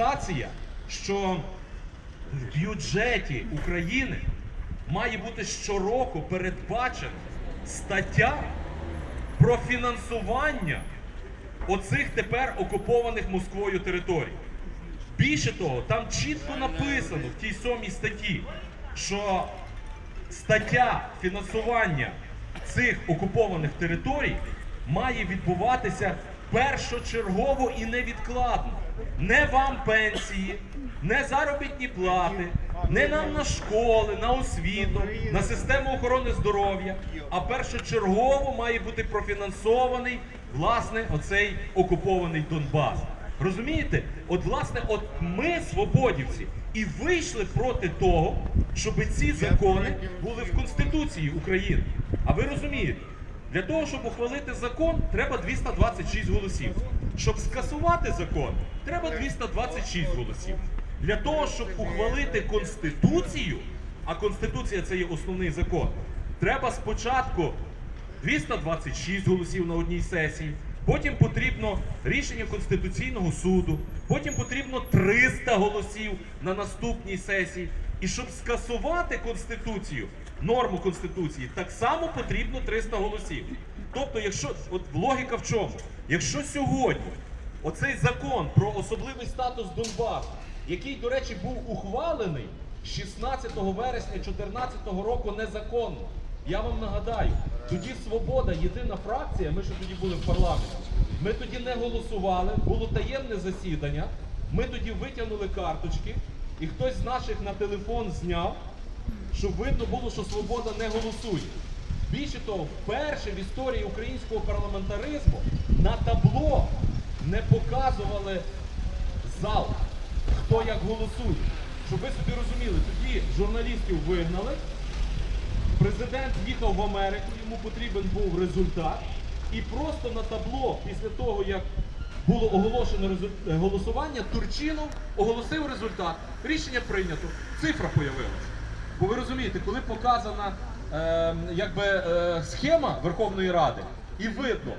сенсація, що в бюджеті України має бути щороку передбачена стаття про фінансування оцих тепер окупованих Москвою територій. Більше того, там чітко написано в тій сьомій статті, що стаття фінансування цих окупованих територій має відбуватися першочергово і невідкладно. Не вам пенсії, не заробітні плати, не нам на школи, на освіту, на систему охорони здоров'я, а першочергово має бути профінансований власне оцей окупований Донбас. Розумієте? От власне, от ми, свободівці, і вийшли проти того, щоб ці закони були в Конституції України. А ви розумієте, для того, щоб ухвалити закон, треба 226 голосів. Щоб скасувати закон, треба 226 голосів. Для того, щоб ухвалити Конституцію, а Конституція це є основний закон, треба спочатку 226 голосів на одній сесії. Потім потрібно рішення Конституційного суду, потім потрібно 300 голосів на наступній сесії. І щоб скасувати Конституцію, норму Конституції, так само потрібно 300 голосів. Тобто, якщо от логіка в чому? Якщо сьогодні оцей закон про особливий статус Донбасу, який, до речі, був ухвалений 16 вересня 2014 року незаконно. Я вам нагадаю, тоді Свобода, єдина фракція, ми ще тоді були в парламенті. Ми тоді не голосували, було таємне засідання. Ми тоді витягнули карточки, і хтось з наших на телефон зняв, щоб видно було, що свобода не голосує. Більше того, вперше в історії українського парламентаризму на табло не показували зал, хто як голосує. Щоб ви собі розуміли, тоді журналістів вигнали. Президент їхав в Америку, йому потрібен був результат. І просто на табло, після того, як було оголошено е, голосування, Турчинов оголосив результат. Рішення прийнято. Цифра появилася. Бо ви розумієте, коли показана е, якби, е, схема Верховної Ради, і видно,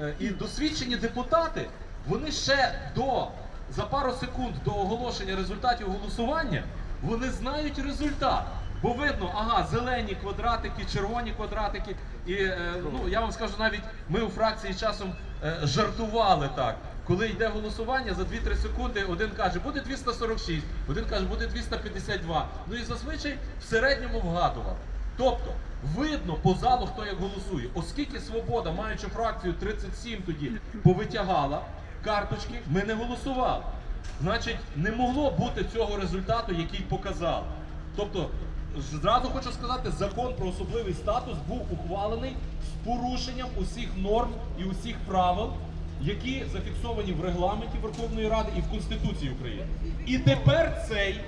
е, і досвідчені депутати, вони ще до за пару секунд до оголошення результатів голосування, вони знають результат. Бо видно, ага, зелені квадратики, червоні квадратики. І е, ну я вам скажу, навіть ми у фракції часом е, жартували так. Коли йде голосування, за 2-3 секунди один каже, буде 246, один каже, буде 252. Ну і зазвичай в середньому вгадували. Тобто, видно по залу, хто як голосує. Оскільки свобода, маючи фракцію 37 тоді, повитягала карточки, ми не голосували. Значить, не могло бути цього результату, який показали. Тобто, зразу хочу сказати, закон про особливий статус був ухвалений з порушенням усіх норм і усіх правил, які зафіксовані в регламенті Верховної Ради і в Конституції України. І тепер цей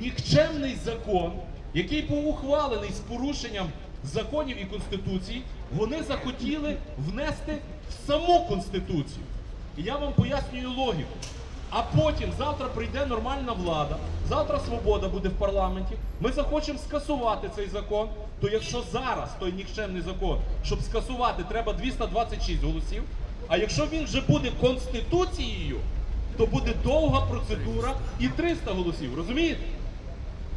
нікчемний закон, який був ухвалений з порушенням законів і конституції, вони захотіли внести в саму конституцію. І я вам пояснюю логіку. А потім завтра прийде нормальна влада, завтра свобода буде в парламенті. Ми захочемо скасувати цей закон. То якщо зараз той нікчемний закон, щоб скасувати, треба 226 голосів. А якщо він вже буде конституцією, то буде довга процедура і 300 голосів. Розумієте?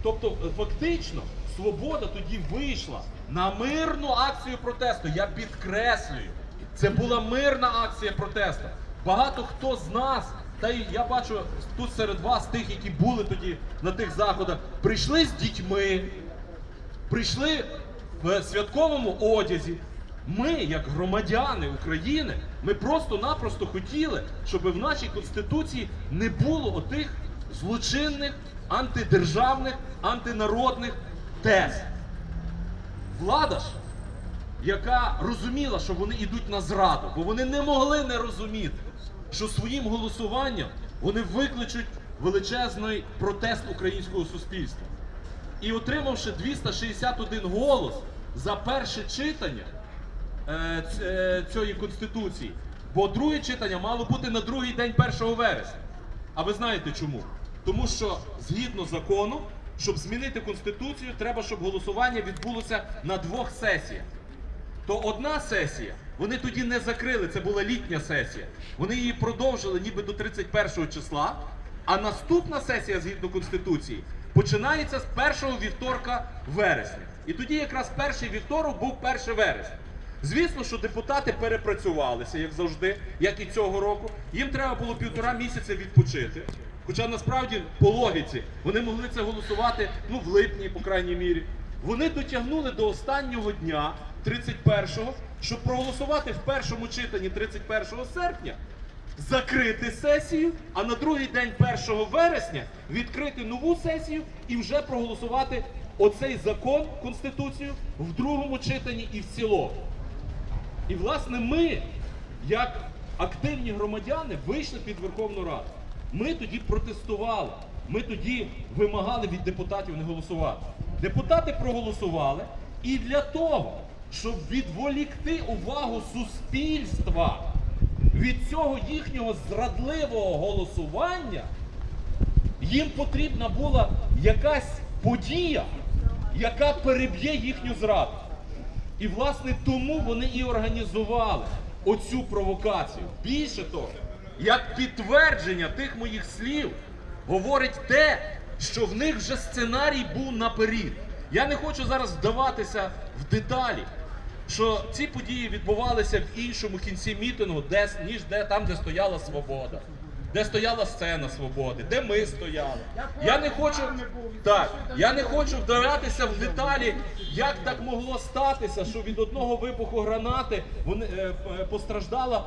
Тобто, е, фактично, свобода тоді вийшла на мирну акцію протесту. Я підкреслюю, це була мирна акція протесту. Багато хто з нас, та й я бачу тут серед вас, тих, які були тоді на тих заходах, прийшли з дітьми, прийшли в святковому одязі. Ми, як громадяни України, ми просто-напросто хотіли, щоб в нашій конституції не було отих злочинних, антидержавних, антинародних тез. Влада ж, яка розуміла, що вони йдуть на зраду, бо вони не могли не розуміти, що своїм голосуванням вони викличуть величезний протест українського суспільства. І отримавши 261 голос за перше читання е, е, цієї конституції, бо друге читання мало бути на другий день 1 вересня. А ви знаєте чому? Тому що згідно закону, щоб змінити конституцію, треба, щоб голосування відбулося на двох сесіях. То одна сесія, вони тоді не закрили, це була літня сесія. Вони її продовжили ніби до 31 числа. А наступна сесія згідно Конституції починається з першого вівторка вересня. І тоді якраз перший вівторок був 1 вересня. Звісно, що депутати перепрацювалися, як завжди, як і цього року. Їм треба було півтора місяця відпочити. Хоча насправді по логіці вони могли це голосувати ну, в липні, по крайній мірі. Вони дотягнули до останнього дня, 31-го, щоб проголосувати в першому читанні 31 серпня, закрити сесію, а на другий день 1 вересня відкрити нову сесію і вже проголосувати оцей закон, Конституцію, в другому читанні і в цілому. І власне ми, як активні громадяни, вийшли під Верховну Раду. Ми тоді протестували. Ми тоді вимагали від депутатів не голосувати. Депутати проголосували, і для того, щоб відволікти увагу суспільства від цього їхнього зрадливого голосування, їм потрібна була якась подія, яка переб'є їхню зраду. І власне тому вони і організували оцю провокацію. Більше того, як підтвердження тих моїх слів, говорить те, що в них вже сценарій був наперед. Я не хочу зараз вдаватися в деталі, що ці події відбувалися в іншому кінці мітингу, де, ніж де, там, де стояла свобода, де стояла сцена свободи, де ми стояли. Я не хочу, так, я не хочу вдаватися в деталі, як так могло статися, що від одного вибуху гранати вони, е, е, постраждала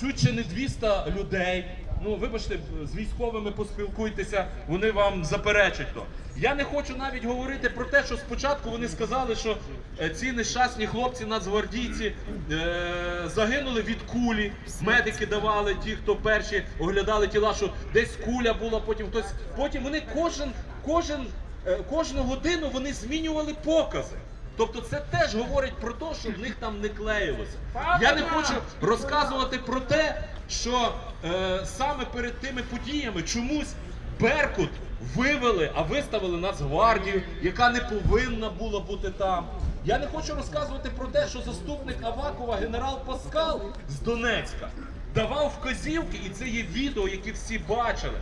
чуть чи не 200 людей. Ну, вибачте, з військовими поспілкуйтеся, вони вам заперечать то. Я не хочу навіть говорити про те, що спочатку вони сказали, що е, ці нещасні хлопці, нацгвардійці, е, загинули від кулі. Медики давали, ті, хто перші оглядали тіла, що десь куля була, потім хтось. Потім вони кожен, кожен, е, кожну годину вони змінювали покази. Тобто це теж говорить про те, що в них там не клеїлося. Я не хочу розказувати про те, що е, саме перед тими подіями чомусь Беркут вивели, а виставили Нацгвардію, яка не повинна була бути там. Я не хочу розказувати про те, що заступник Авакова генерал Паскал з Донецька давав вказівки, і це є відео, які всі бачили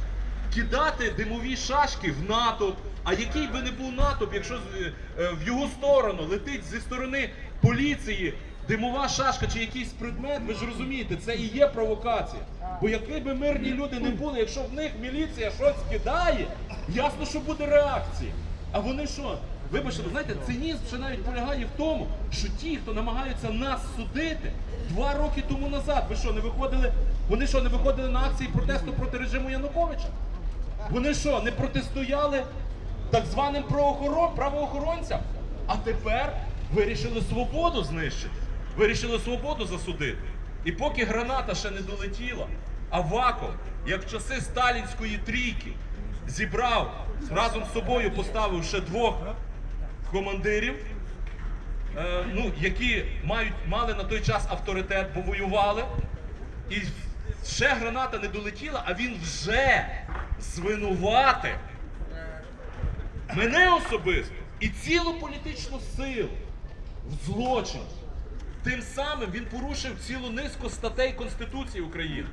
кидати димові шашки в натовп. А який би не був натовп, якщо з- е, в його сторону летить зі сторони поліції димова шашка чи якийсь предмет, ви ж розумієте, це і є провокація. Бо які би мирні люди не були, якщо в них міліція щось кидає, ясно, що буде реакція. А вони що? Вибачте, ви знаєте, цинізм ще навіть полягає в тому, що ті, хто намагаються нас судити, два роки тому назад, ви що, не виходили? Вони що, не виходили на акції протесту проти режиму Януковича? Вони що, не протистояли так званим правоохоронцям? А тепер вирішили свободу знищити. Вирішили свободу засудити. І поки граната ще не долетіла, Аваков, як в часи сталінської трійки, зібрав разом з собою, поставив ще двох командирів, е, ну, які мають, мали на той час авторитет, бо воювали. І ще граната не долетіла, а він вже звинуватив мене особисто і цілу політичну силу в злочині. Тим самим він порушив цілу низку статей Конституції України.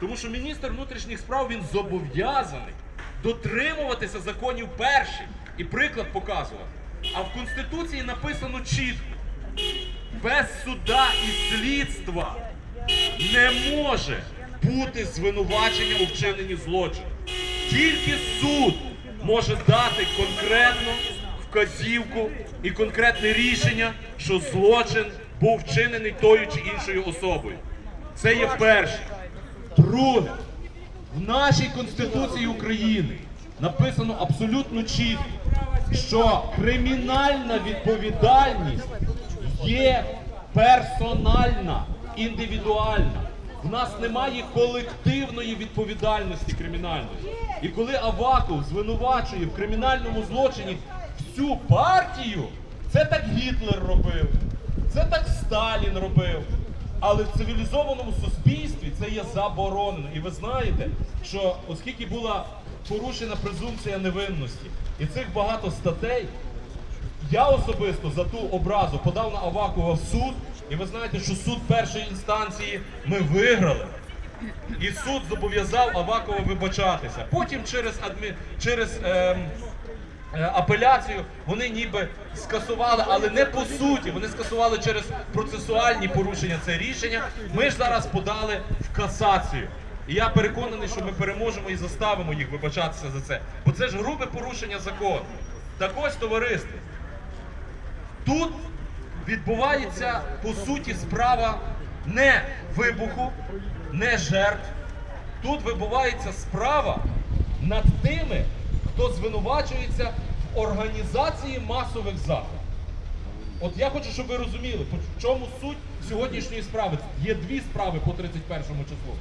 Тому що міністр внутрішніх справ він зобов'язаний дотримуватися законів перших і приклад показувати. А в Конституції написано чітко: без суда і слідства не може бути звинувачення у вчиненні злочину. Тільки суд може дати конкретну вказівку і конкретне рішення, що злочин був вчинений тою чи іншою особою. Це є перше. Друге, в нашій Конституції України написано абсолютно чітко, що кримінальна відповідальність є персональна, індивідуальна. В нас немає колективної відповідальності кримінальної. І коли Аваков звинувачує в кримінальному злочині всю партію, це так Гітлер робив, це так Сталін робив. Але в цивілізованому суспільстві це є заборонено. І ви знаєте, що оскільки була порушена презумпція невинності і цих багато статей, я особисто за ту образу подав на Авакова в суд, і ви знаєте, що суд першої інстанції ми виграли. І суд зобов'язав Авакова вибачатися. Потім через адмі... через ем, е, апеляцію вони ніби скасували, але не по суті. Вони скасували через процесуальні порушення це рішення. Ми ж зараз подали в касацію. І я переконаний, що ми переможемо і заставимо їх вибачатися за це. Бо це ж грубе порушення закону. Так ось товариство. Тут відбувається по суті справа не вибуху, не жертв. Тут відбувається справа над тими, хто звинувачується в організації масових заходів. От я хочу, щоб ви розуміли, в чому суть сьогоднішньої справи. Є дві справи по 31 числу.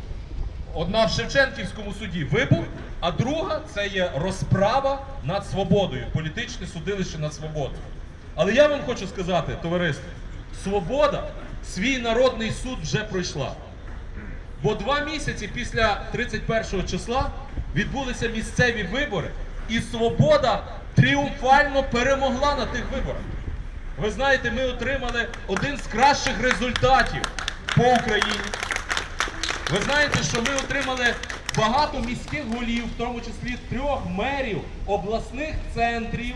Одна в Шевченківському суді вибух, а друга це є розправа над свободою, політичне судилище над свободою. Але я вам хочу сказати, товариство, свобода свій народний суд вже пройшла. Бо два місяці після 31 числа відбулися місцеві вибори, і свобода тріумфально перемогла на тих виборах. Ви знаєте, ми отримали один з кращих результатів по Україні. Ви знаєте, що ми отримали багато міських голів, в тому числі трьох мерів обласних центрів.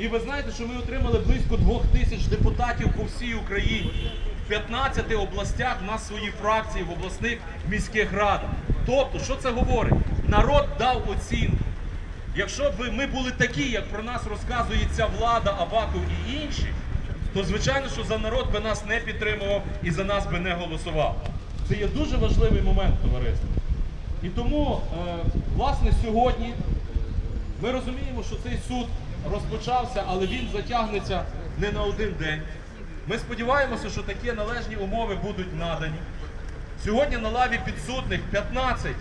І ви знаєте, що ми отримали близько двох тисяч депутатів по всій Україні. В 15 областях в нас свої фракції в обласних міських радах. Тобто, що це говорить? Народ дав оцінку. Якщо б ми були такі, як про нас розказує ця влада, Аваков і інші, то звичайно, що за народ би нас не підтримував і за нас би не голосував. Це є дуже важливий момент, товариство. І тому, е, власне, сьогодні ми розуміємо, що цей суд розпочався, але він затягнеться не на один день. Ми сподіваємося, що такі належні умови будуть надані. Сьогодні на лаві підсудних 15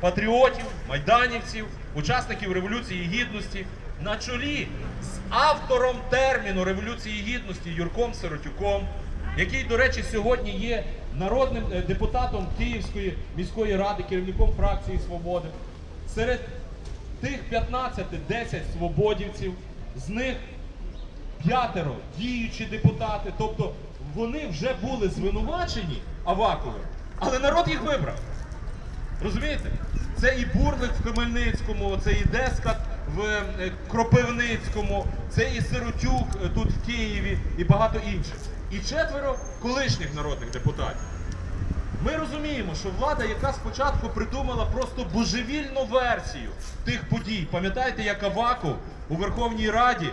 патріотів, майданівців, учасників Революції Гідності на чолі з автором терміну Революції Гідності Юрком Сиротюком, який, до речі, сьогодні є народним е, депутатом Київської міської ради, керівником фракції Свободи. Серед тих 15 10 свободівців, з них п'ятеро діючі депутати, тобто вони вже були звинувачені Аваковим, але народ їх вибрав. Розумієте? Це і Бурлик в Хмельницькому, це і Дескат в е, Кропивницькому, це і Сиротюк е, тут в Києві і багато інших. І четверо колишніх народних депутатів. Ми розуміємо, що влада, яка спочатку придумала просто божевільну версію тих подій, пам'ятаєте, як Аваков у Верховній Раді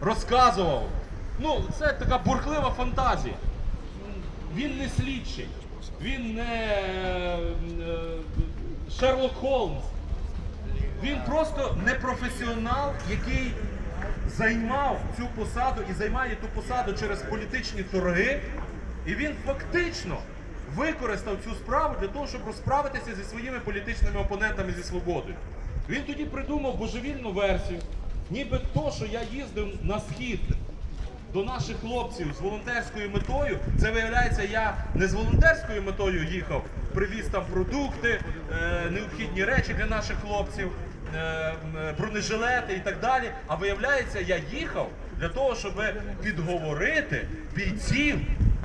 розказував. Ну, це така бурхлива фантазія. Він не слідчий, він не е, Шерлок Холмс. Він просто непрофесіонал, який займав цю посаду і займає ту посаду через політичні торги. І він фактично використав цю справу для того, щоб розправитися зі своїми політичними опонентами зі свободою. Він тоді придумав божевільну версію, ніби то, що я їздив на схід до наших хлопців з волонтерською метою. Це виявляється, я не з волонтерською метою їхав, привіз там продукти, е, необхідні речі для наших хлопців, е, бронежилети і так далі. А виявляється, я їхав для того, щоб підговорити бійців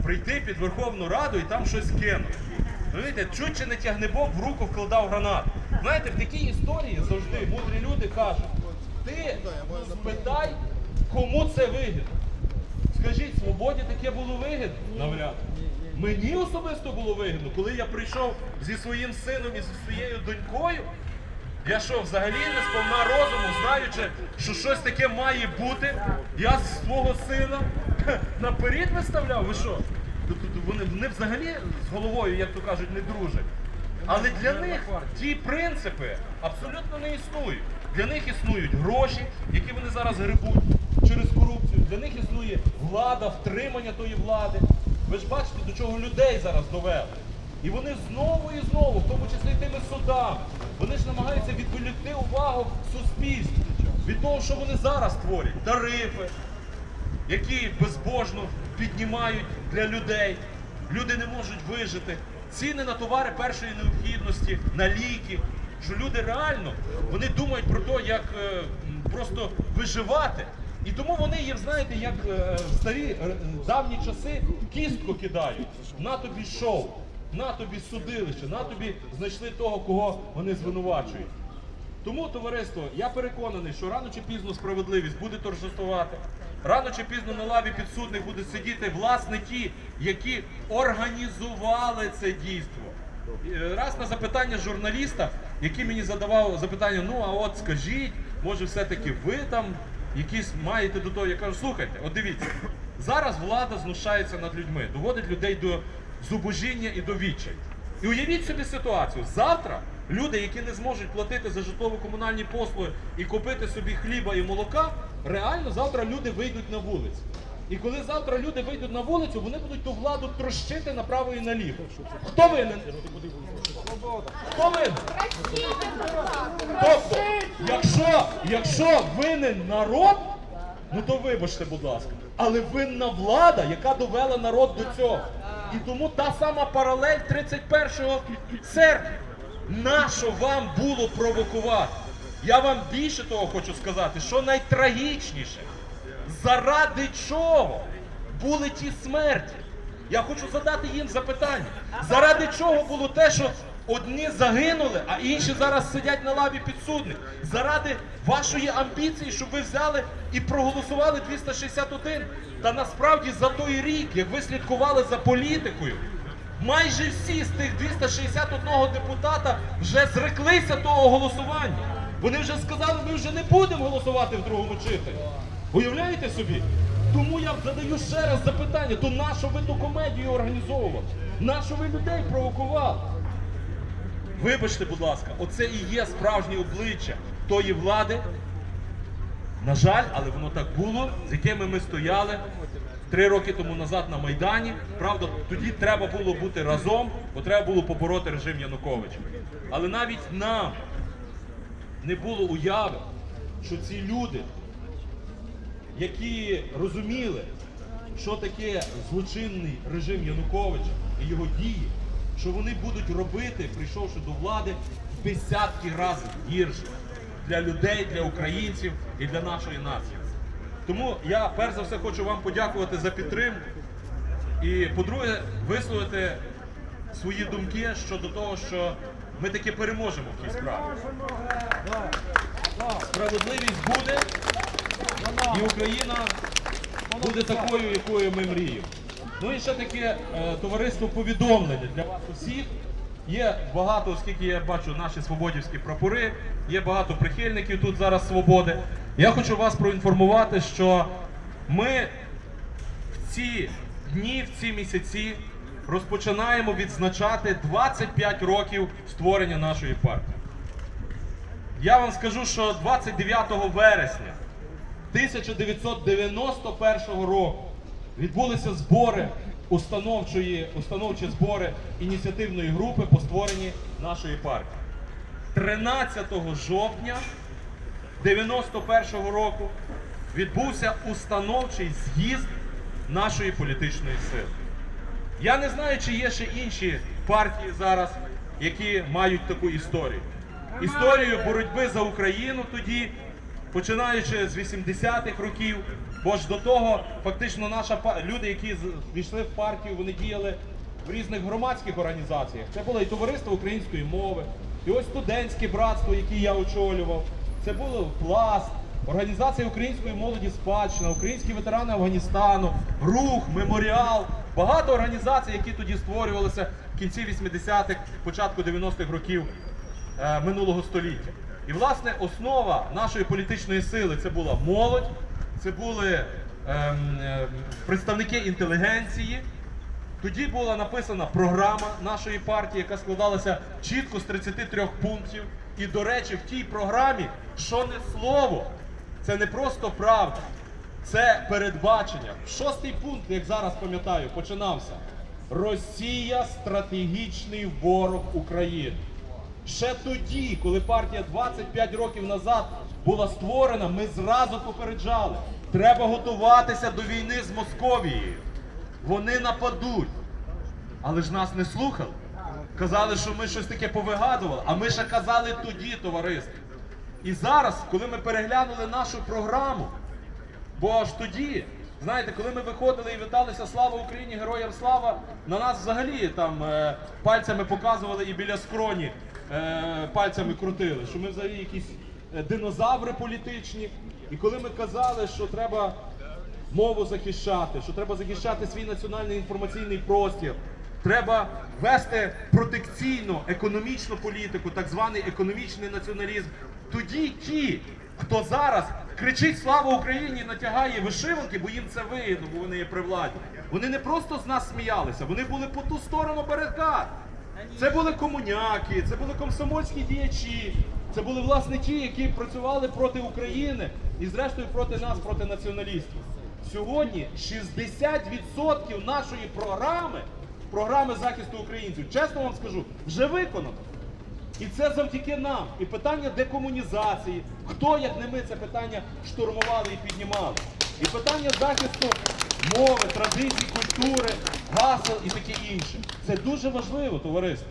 прийти під Верховну Раду і там щось кинути. Розумієте, чуть чи не тягнебок в руку вкладав гранату. Знаєте, в такій історії завжди мудрі люди кажуть, ти спитай, кому це вигідно. Скажіть, свободі таке було вигідно? Навряд. Мені особисто було вигідно, коли я прийшов зі своїм сином і зі своєю донькою. Я що, взагалі не сповна розуму, знаючи, що щось таке має бути, я з свого сина наперед виставляв. Ви що? Вони, вони взагалі з головою, як то кажуть, не дружать. Але для них ті принципи абсолютно не існують. Для них існують гроші, які вони зараз грибуть через корупцію. Для них існує влада, втримання тої влади. Ви ж бачите, до чого людей зараз довели. І вони знову і знову, в тому числі тими судами, вони ж намагаються відволікти увагу суспільства від того, що вони зараз творять. Тарифи, які безбожно піднімають для людей. Люди не можуть вижити. Ціни на товари першої необхідності, на ліки. Що люди реально вони думають про те, як е, просто виживати. І тому вони їм, знаєте, як е, старі е, давні часи кістку кидають. На тобі шоу. на тобі судилище, на тобі знайшли того, кого вони звинувачують. Тому, товариство, я переконаний, що рано чи пізно справедливість буде торжествувати. Рано чи пізно на лаві підсудних будуть сидіти власне ті, які організували це дійство. Е, Раз на запитання журналіста, який мені задавав запитання, ну а от скажіть, може все-таки ви там якісь маєте до того, я кажу, слухайте, от дивіться, зараз влада знущається над людьми, доводить людей до зубожіння і до відчаю. І уявіть собі ситуацію. Завтра люди, які не зможуть платити за житлово-комунальні послуги і купити собі хліба і молока, реально завтра люди вийдуть на вулицю. І коли завтра люди вийдуть на вулицю, вони будуть ту владу трощити направо і наліво. Хто винен? Хто винен? Тобто, якщо, якщо винен народ, ну то вибачте, будь ласка. Але винна влада, яка довела народ до цього. І тому та сама паралель 31 серпня. Нащо вам було провокувати? Я вам більше того хочу сказати, що найтрагічніше, заради чого були ті смерті? Я хочу задати їм запитання. Заради чого було те, що одні загинули, а інші зараз сидять на лаві підсудних? Заради вашої амбіції, щоб ви взяли і проголосували 261. Та насправді за той рік, як ви слідкували за політикою, майже всі з тих 261 депутата вже зреклися того голосування. Вони вже сказали, ми вже не будемо голосувати в другому читанні. Уявляєте собі? Тому я задаю ще раз запитання: то нащо ви ту комедію організовували? Нащо ви людей провокували? Вибачте, будь ласка, оце і є справжнє обличчя тої влади. На жаль, але воно так було, з якими ми стояли три роки тому назад на Майдані. Правда, тоді треба було бути разом, бо треба було побороти режим Януковича. Але навіть нам не було уяви, що ці люди, які розуміли, що таке злочинний режим Януковича і його дії, що вони будуть робити, прийшовши до влади, десятки разів гірше для людей, для українців і для нашої нації. Тому я перш за все хочу вам подякувати за підтримку. І, по-друге, висловити свої думки щодо того, що ми таки переможемо в цій справі. Справедливість буде, і Україна буде такою, якою ми мріємо. Ну і ще таке е, товариство повідомлення для вас усіх. Є багато, оскільки я бачу наші свободівські прапори, є багато прихильників тут зараз свободи. Я хочу вас проінформувати, що ми в ці дні, в ці місяці розпочинаємо відзначати 25 років створення нашої партії. Я вам скажу, що 29 вересня 1991 року відбулися збори установчої, установчі збори ініціативної групи по створенні нашої партії. 13 жовтня 91 року відбувся установчий з'їзд нашої політичної сили. Я не знаю, чи є ще інші партії зараз, які мають таку історію. Історію боротьби за Україну тоді, починаючи з 80-х років, бо ж до того фактично наша люди, які війшли в партію, вони діяли в різних громадських організаціях. Це було і товариство української мови, і ось студентське братство, яке я очолював. Це було пласт, організація української молоді спадщина, українські ветерани Афганістану, рух, меморіал. Багато організацій, які тоді створювалися в кінці 80-х, початку 90-х років е, минулого століття. І власне основа нашої політичної сили це була молодь, це були ем, представники інтелігенції. Тоді була написана програма нашої партії, яка складалася чітко з 33 пунктів. І, до речі, в тій програмі, що не слово, це не просто правда, це передбачення. Шостий пункт, як зараз пам'ятаю, починався. Росія стратегічний ворог України. Ще тоді, коли партія 25 років назад була створена, ми зразу попереджали, треба готуватися до війни з Московією. Вони нападуть. Але ж нас не слухали. Казали, що ми щось таке повигадували, а ми ще казали тоді, товариство. І зараз, коли ми переглянули нашу програму, бо аж тоді Знаєте, коли ми виходили і віталися Слава Україні, героям слава, на нас взагалі там е, пальцями показували і біля скроні е, пальцями крутили, що ми взагалі якісь е, динозаври політичні. І коли ми казали, що треба мову захищати, що треба захищати свій національний інформаційний простір. Треба вести протекційну економічну політику, так званий економічний націоналізм. Тоді ті, хто зараз кричить Слава Україні, натягає вишиванки, бо їм це вигідно, бо вони є при владі. Вони не просто з нас сміялися, вони були по ту сторону барикад. Це були комуняки, це були комсомольські діячі, це були власне ті, які працювали проти України і, зрештою, проти нас, проти націоналістів. Сьогодні 60% нашої програми, програми захисту українців, чесно вам скажу, вже виконано. І це завдяки нам. І питання декомунізації. Хто, як не ми, це питання штурмували і піднімали. І питання захисту мови, традицій, культури, гасел і таке інше. Це дуже важливо, товариство.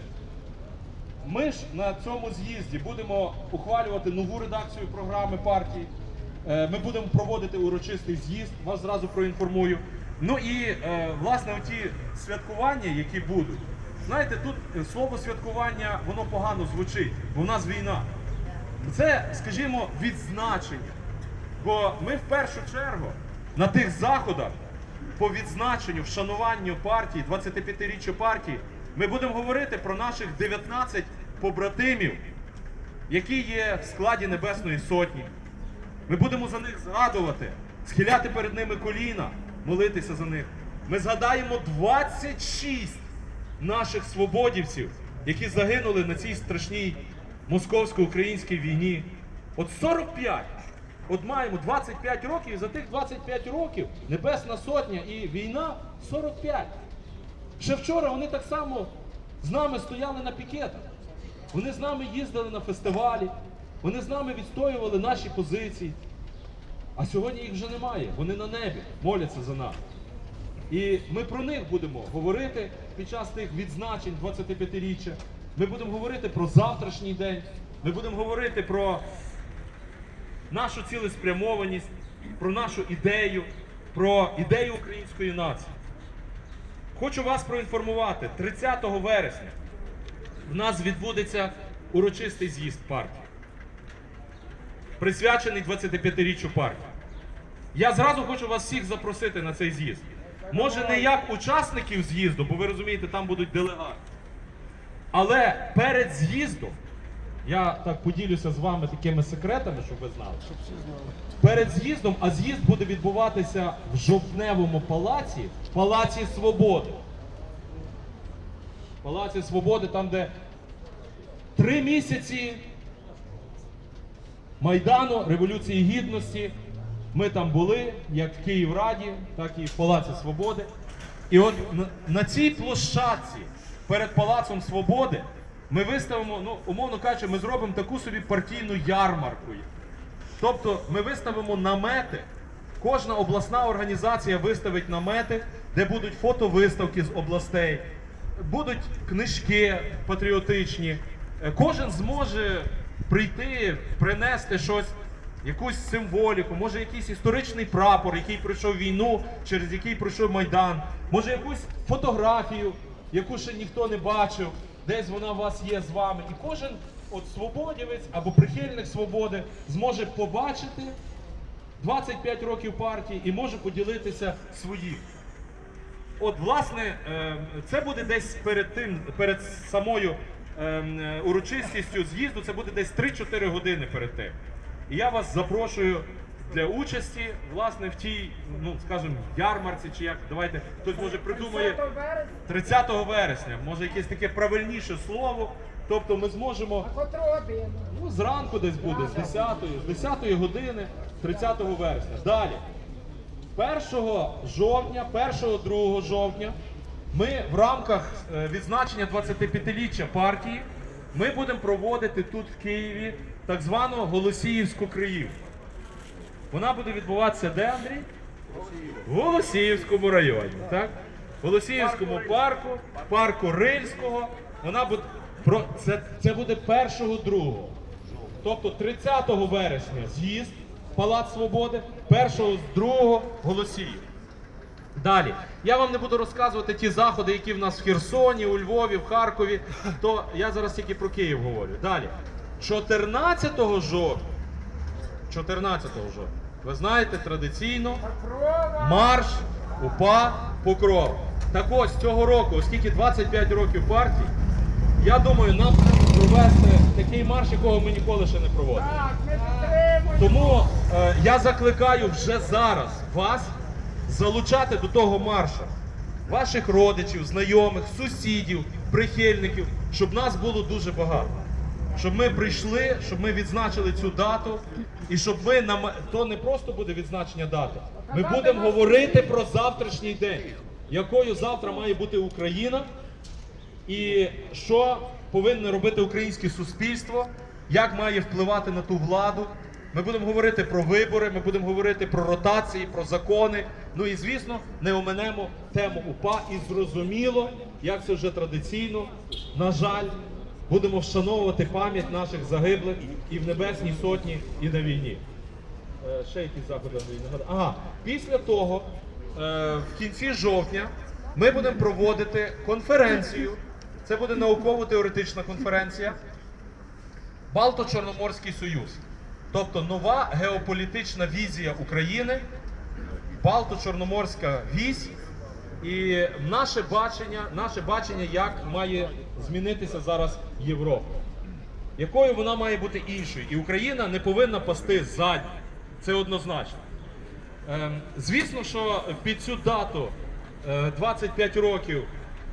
Ми ж на цьому з'їзді будемо ухвалювати нову редакцію програми партії. Е, Ми будемо проводити урочистий з'їзд, вас зразу проінформую. Ну і е, власне оті святкування, які будуть. Знаєте, тут е, слово святкування воно погано звучить, бо в нас війна. Це, скажімо, відзначення. Бо ми в першу чергу на тих заходах по відзначенню, вшануванню партії, 25-річчя партії, ми будемо говорити про наших 19 побратимів, які є в складі Небесної Сотні. Ми будемо за них згадувати, схиляти перед ними коліна, молитися за них. Ми згадаємо 26 наших свободівців, які загинули на цій страшній московсько-українській війні. От 45. От маємо 25 років, і за тих 25 років Небесна Сотня і війна 45. Ще вчора вони так само з нами стояли на пікетах. Вони з нами їздили на фестивалі, вони з нами відстоювали наші позиції. А сьогодні їх вже немає. Вони на небі, моляться за нас. І ми про них будемо говорити під час тих відзначень 25-річчя. Ми будемо говорити про завтрашній день. Ми будемо говорити про нашу цілеспрямованість, про нашу ідею, про ідею української нації. Хочу вас проінформувати, 30 вересня в нас відбудеться урочистий з'їзд партії, присвячений 25-річчю партії. Я зразу хочу вас всіх запросити на цей з'їзд. Може, не як учасників з'їзду, бо ви розумієте, там будуть делегати. Але перед з'їздом, я так поділюся з вами такими секретами, щоб ви знали. Перед з'їздом, а з'їзд буде відбуватися в жовтневому палаці, Палаці Свободи. Палаці Свободи, там, де три місяці Майдану, Революції Гідності. Ми там були, як в Київраді, так і в Палаці Свободи. І от на, цій площадці перед Палацом Свободи ми виставимо, ну, умовно кажучи, ми зробимо таку собі партійну ярмарку. Тобто ми виставимо намети. Кожна обласна організація виставить намети, де будуть фотовиставки з областей, будуть книжки патріотичні. Е, Кожен зможе прийти, принести щось, якусь символіку, може якийсь історичний прапор, який пройшов війну, через який пройшов Майдан, може якусь фотографію, яку ще ніхто не бачив, десь вона у вас є з вами. І кожен от свободівець або прихильник свободи зможе побачити 25 років партії і може поділитися своїм. От, власне, е, це буде десь перед тим, перед самою урочистістю з'їзду, це буде десь 3-4 години перед тим. І я вас запрошую для участі, власне, в тій, ну скажімо, ярмарці, чи як, давайте хтось може придумає 30 вересня. може якесь таке правильніше слово. Тобто ми зможемо? Ну, зранку десь буде, з 10, з 10 години 30 вересня. Далі. 1 жовтня, 1-2 жовтня ми в рамках е, відзначення 25-ліття партії ми будемо проводити тут в Києві так звану Голосіївську Криїв. Вона буде відбуватися де, Андрій? В Голосіївському районі, так? В Голосіївському парку, парку Рильського. Вона буде це, це буде 1-2. Тобто 30 вересня з'їзд Палац Свободи, 1 з 2 Голосіїв. Далі. Я вам не буду розказувати ті заходи, які в нас в Херсоні, у Львові, в Харкові. То я зараз тільки про Київ говорю. Далі. 14 жовтня. 14 жовтня. Ви знаєте, традиційно марш УПА Покров. Так ось цього року, оскільки 25 років партії, я думаю, нам треба провести такий марш, якого ми ніколи ще не проводили. Тому е, я закликаю вже зараз вас залучати до того марша ваших родичів, знайомих, сусідів, прихильників, щоб нас було дуже багато. Щоб ми прийшли, щоб ми відзначили цю дату, і щоб ми нам то не просто буде відзначення дати. Ми будемо говорити про завтрашній день, якою завтра має бути Україна, і що повинне робити українське суспільство, як має впливати на ту владу. Ми будемо говорити про вибори, ми будемо говорити про ротації, про закони. Ну і звісно, не оминемо тему УПА. І зрозуміло, як це вже традиційно, на жаль, будемо вшановувати пам'ять наших загиблих і в Небесній Сотні, і на війні. Е, Ще якісь заходи нагадаю. Ага, після того, е, в кінці жовтня, ми будемо проводити конференцію. Це буде науково-теоретична конференція. Балто-Чорноморський Союз. Тобто нова геополітична візія України, Балто-Чорноморська вісь і наше бачення, наше бачення, як має змінитися зараз Європа якою вона має бути іншою. І Україна не повинна пасти ззаді. Це однозначно. Ем, звісно, що під цю дату е, 25 років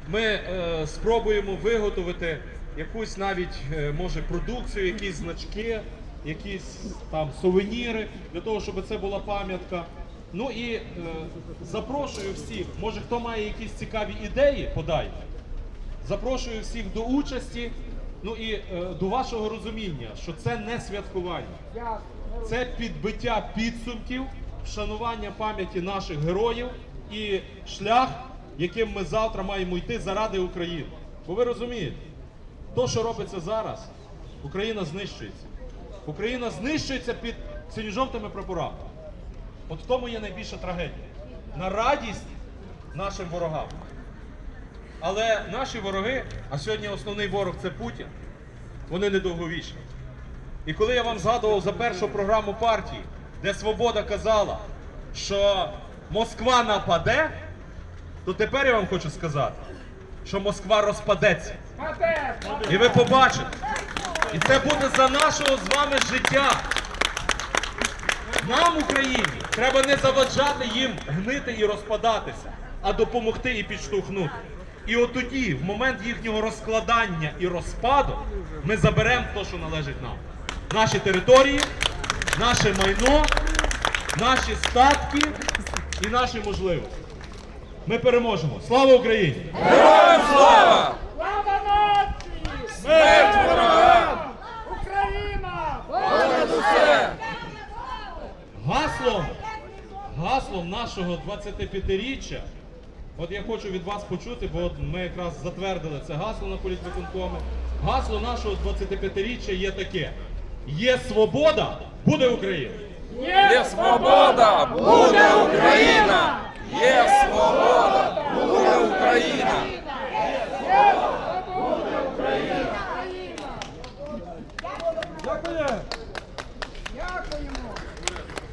ми е, спробуємо виготовити якусь навіть е, може продукцію, якісь значки, якісь там сувеніри для того, щоб це була пам'ятка. Ну і е, запрошую всіх, може хто має якісь цікаві ідеї, подайте. Запрошую всіх до участі. Ну і е, до вашого розуміння, що це не святкування, це підбиття підсумків, вшанування пам'яті наших героїв і шлях, яким ми завтра маємо йти заради України. Бо ви розумієте, то, що робиться зараз, Україна знищується. Україна знищується під синьо-жовтими прапорами. От в тому є найбільша трагедія. На радість нашим ворогам. Але наші вороги, а сьогодні основний ворог це Путін, вони недовговічні. І коли я вам згадував за першу програму партії, де Свобода казала, що Москва нападе, то тепер я вам хочу сказати, що Москва розпадеться. І ви побачите. І це буде за нашого з вами життя. Нам, Україні, треба не заваджати їм гнити і розпадатися, а допомогти і підштовхнути. І от тоді, в момент їхнього розкладання і розпаду, ми заберемо те, що належить нам. Наші території, наше майно, наші статки і наші можливості. Ми переможемо. Слава Україні! Слава нації! Смерть гаслом, гаслом нашого 25-річчя, от я хочу від вас почути, бо от ми якраз затвердили це гасло на політвиконкомі. Гасло нашого 25-річчя є таке: є свобода, буде Україна. Є свобода, буде Україна! Є свобода, буде Україна!